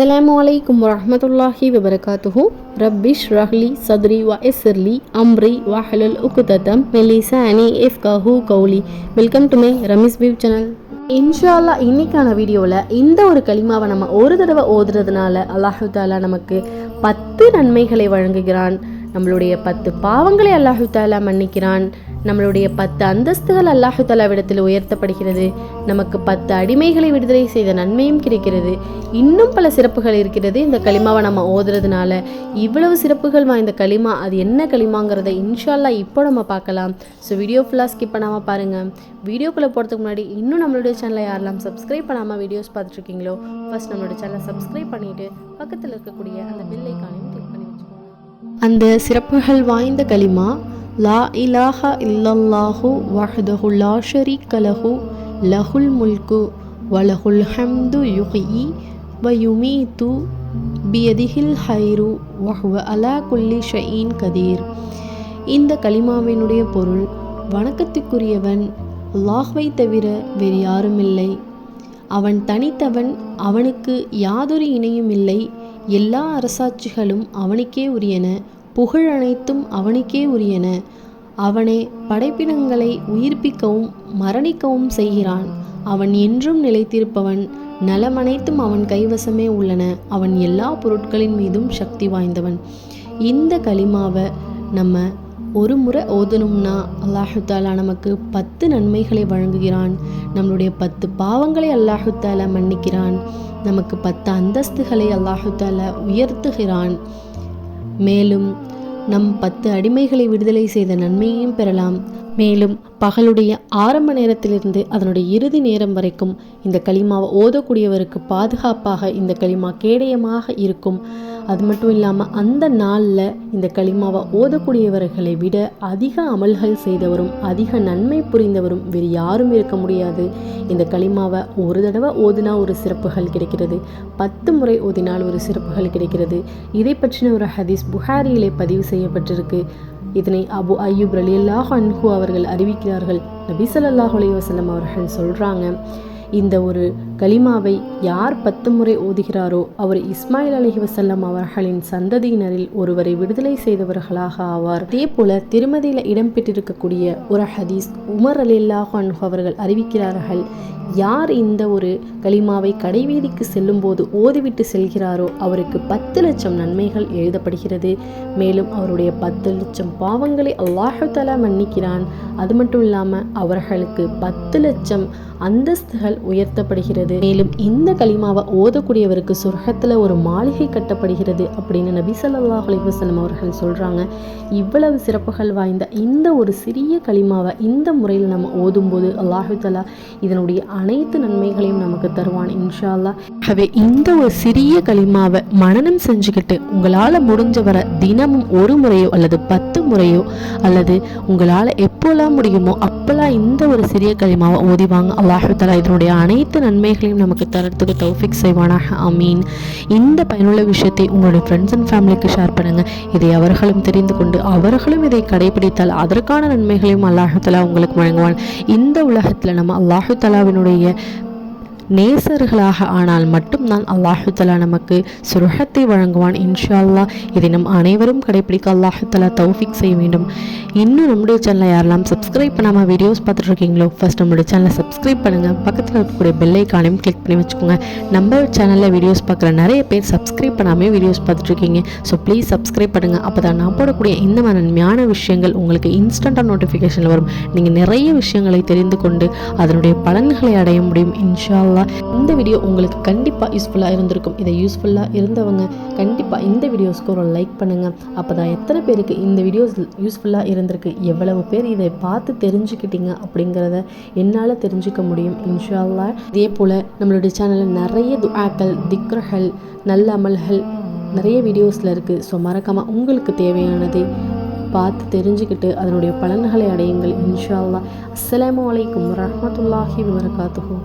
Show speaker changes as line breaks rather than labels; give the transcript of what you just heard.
அஸ்ஸலாமு அலைக்கும் வரஹ்மத்துல்லாஹி வபரகாத்துஹு ரப்பிஷ் ரஹ்லி சத்ரி வ எஸ்ர்லி அம்ரி வஹலல் உக்குதத்தம் மெலிசானி எஃப்கஹு கௌலி welcome to my Ramis view channel இன்ஷால்லா இன்னைக்கான வீடியோவில் இந்த ஒரு களிமாவை நம்ம ஒரு தடவை ஓதுறதுனால அல்லாஹு தாலா நமக்கு பத்து நன்மைகளை வழங்குகிறான். நம்மளுடைய பத்து பாவங்களை அல்லாஹு தாலா மன்னிக்கிறான். நம்மளுடைய பத்து அந்தஸ்துகள் அல்லாஹு தலாவிடத்தில் உயர்த்தப்படுகிறது. நமக்கு பத்து அடிமைகளை விடுதலை செய்த நன்மையும் கிடைக்கிறது. இன்னும் பல சிறப்புகள் இருக்கிறது இந்த களிமாவை நம்ம ஓதுறதுனால. இவ்வளவு சிறப்புகள் வாய்ந்த களிமா அது என்ன களிமாங்கிறத இன்ஷால்லா இப்போ நம்ம பார்க்கலாம். ஸோ வீடியோ ஃபுல்லாக ஸ்கிப் பண்ணாமல் பாருங்கள் வீடியோக்குள்ளே போகிறதுக்கு முன்னாடி இன்னும் நம்மளுடைய சேனலை யாரெல்லாம் சப்ஸ்கிரைப் பண்ணாமல் வீடியோஸ் பார்த்துட்ருக்கீங்களோ ஃபஸ்ட் நம்மளோட சேனலை சப்ஸ்கிரைப் பண்ணிவிட்டு பக்கத்தில் இருக்கக்கூடிய அந்த பில்லைக்கானையும் கிளிக் பண்ணி வச்சுக்கோங்க. அந்த சிறப்புகள் வாய்ந்த களிமா லா இலாஹ இல்லல்லாஹு வஹ்தஹு லா ஷரீக்க லஹு லஹுல் முல்கு வலஹுல் ஹம்து யுஹி வ யுமீது பியதிஹில் ஹைரு வஹ்வ அலா குல்லி ஷயீன் கதீர். இந்த களிமாவினுடைய பொருள் வணக்கத்துக்குரியவன் அல்லாஹ்வை தவிர வேறு யாருமில்லை. அவன் தனித்தவன் அவனுக்கு யாதொரு இணையும் இல்லை. எல்லா அரசாட்சிகளும் அவனுக்கே உரியன. புகழ் அனைத்தும் அவனுக்கே உரியன. அவனே படைப்பினங்களை உயிர்ப்பிக்கவும் மரணிக்கவும் செய்கிறான். அவன் என்றும் நிலைத்திருப்பவன் நலமனைத்தும் அவன் கைவசமே உள்ளன. அவன் எல்லா பொருட்களின் மீதும் சக்தி வாய்ந்தவன். இந்த களிமாவை நம்ம ஒரு முறை ஓதணும்னா அல்லாஹு தாலா நமக்கு பத்து நன்மைகளை வழங்குகிறான். நம்மளுடைய பத்து பாவங்களை அல்லாஹு தாலா மன்னிக்கிறான். நமக்கு பத்து அந்தஸ்துகளை அல்லாஹு தாலா உயர்த்துகிறான். மேலும் நம் பத்து அடிமைகளை விடுதலை செய்த நன்மையையும் பெறலாம். மேலும் பகலுடைய ஆரம்ப நேரத்திலிருந்து அதனுடைய இறுதி நேரம் வரைக்கும் இந்த களிமாவை ஓதக்கூடியவருக்கு பாதுகாப்பாக இந்த களிமா கேடயமாக இருக்கும். அது மட்டும் இல்லாமல் அந்த நாளில் இந்த களிமாவை ஓதக்கூடியவர்களை விட அதிக அமல்கள் செய்தவரும் அதிக நன்மை புரிந்தவரும் வேறு யாரும் இருக்க முடியாது. இந்த களிமாவை ஒரு தடவை ஓதினா ஒரு சிறப்புகள் கிடைக்கிறது. பத்து முறை ஓதினால் ஒரு சிறப்புகள் கிடைக்கிறது. இதை பற்றின ஒரு ஹதீஸ் புகாரியிலே பதிவு செய்யப்பட்டிருக்கு. இதனை அபு அய்யூப் ரலியல்லாஹ் அன்ஹு அவர்கள் அறிவிக்கிறார்கள். நபி சல்லாஹ் அலி வசலம் அவர்கள் சொல்கிறாங்க இந்த ஒரு கலிமாவை யார் பத்து முறை ஓதுகிறாரோ அவர் இஸ்மாயில் அலஹி வசல்லம் அவர்களின் சந்ததியினரில் ஒருவரை விடுதலை செய்தவர்களாக ஆவார். அதே போல திருமதியில் இடம்பெற்றிருக்கக்கூடிய ஒரு ஹதீஸ் உமர் அலில்லாஹ் அன்ஹு அவர்கள் அறிவிக்கிறார்கள் யார் இந்த ஒரு கலிமாவை கடைவீதிக்கு செல்லும்போது ஓதிவிட்டு செல்கிறாரோ அவருக்கு பத்து லட்சம் நன்மைகள் எழுதப்படுகிறது. மேலும் அவருடைய பத்து லட்சம் பாவங்களை அல்லாஹாலா மன்னிக்கிறான். அது மட்டும் இல்லாமல் அவர்களுக்கு பத்து லட்சம் அந்தஸ்துகள் உயர்த்தப்படுகிறது. மேலும் இந்த களிமாவை ஓதக்கூடியவருக்கு சொர்க்கத்தில் ஒரு மாளிகை கட்டப்படுகிறது அப்படின்னு நபி ஸல்லல்லாஹு அலிவசலம் அவர்கள் சொல்கிறாங்க இவ்வளவு சிறப்புகள் வாய்ந்த இந்த ஒரு சிறிய களிமாவை இந்த முறையில் நம்ம ஓதும்போது அல்லாஹு தலா இதனுடைய அனைத்து நன்மைகளையும் நமக்கு தருவான் இன்ஷா அல்லாஹ் ஆகவே இந்த ஒரு சிறிய களிமாவை மனனம் செஞ்சுக்கிட்டு உங்களால் முடிஞ்ச வர தினமும் ஒரு முறையோ அல்லது பத்து முறையோ அல்லது உங்களால் எப்போல்லாம் முடியுமோ அப்போல்லாம் இந்த ஒரு சிறிய களிமாவை ஓதிவாங்க அல்லாஹு தலா இதனுடைய அனைத்து நன்மைகள் நன்மைகளையும் நமக்கு தரத்துக்கு தௌஃபிக் செய்வானாக. அமீன் இந்த பயனுள்ள விஷயத்தை உங்களுடைய ஃப்ரெண்ட்ஸ் அண்ட் ஃபேமிலிக்கு ஷேர் பண்ணுங்கள் இதை அவர்களும் தெரிந்து கொண்டு அவர்களும் இதை கடைபிடித்தால் அதற்கான நன்மைகளையும் அல்லாஹு தலா உங்களுக்கு வழங்குவான். இந்த உலகத்தில் நம்ம அல்லாஹு தலாவினுடைய நேசர்களாக ஆனால் மட்டும்தான் அல்லாஹு தலா நமக்கு சுருகத்தை வழங்குவான். இன்ஷா அல்லாஹ் இதை நம் அனைவரும் கடைபிடிக்க அல்லாஹு தலா தௌஃபிக் செய்ய வேண்டும். இன்னும் நம்முடைய சேனலை யாரெல்லாம் சப்ஸ்கிரைப் பண்ணாமல் வீடியோஸ் பார்த்துட்டு இருக்கீங்களோ ஃபஸ்ட் நம்மளுடைய சேனலை சப்ஸ்கிரைப் பண்ணுங்கள் பக்கத்தில் இருக்கக்கூடிய பெல்லைக்கானையும் கிளிக் பண்ணி வச்சுக்கோங்க. நம்ம சேனலில் வீடியோஸ் பார்க்குற நிறைய பேர் சப்ஸ்கிரைப் பண்ணாமல் வீடியோஸ் பார்த்துட்ருக்கீங்க. ஸோ ப்ளீஸ் சப்ஸ்கிரைப் பண்ணுங்கள் அப்போ தான் நான் போடக்கூடிய இந்த மாதிரி நன்மையான விஷயங்கள் உங்களுக்கு இன்ஸ்டண்ட்டாக நோட்டிஃபிகேஷனில் வரும். நீங்கள் நிறைய விஷயங்களை தெரிந்து கொண்டு அதனுடைய பலன்களை அடைய முடியும். இன்ஷா அல்லாஹ் இந்த வீடியோ உங்களுக்கு கண்டிப்பாக யூஸ்ஃபுல்லாக இருந்திருக்கும். இதை யூஸ்ஃபுல்லாக இருந்தவங்க கண்டிப்பாக இந்த வீடியோஸ்க்கு ஒரு லைக் பண்ணுங்கள் அப்போ தான் எத்தனை பேருக்கு இந்த வீடியோஸ் யூஸ்ஃபுல்லாக இருந்திருக்கு? எவ்வளவு பேர் இதை பார்த்து தெரிஞ்சுக்கிட்டீங்க அப்படிங்கிறத என்னால் தெரிஞ்சுக்க முடியும். இன்ஷால்லா இதே போல் நம்மளுடைய சேனலில் நிறைய துஆக்கள் திக்ரஹல் நல்ல அமல்கள் நிறைய வீடியோஸில் இருக்குது ஸோ மறக்காமல் உங்களுக்கு தேவையானதை பார்த்து தெரிஞ்சுக்கிட்டு அதனுடைய பலன்களை அடையுங்கள். இன்ஷா அல்லாஹ் அஸ்ஸலாமு அலைக்கும் வரஹ்மத்துல்லாஹி வபரகாத்துஹு.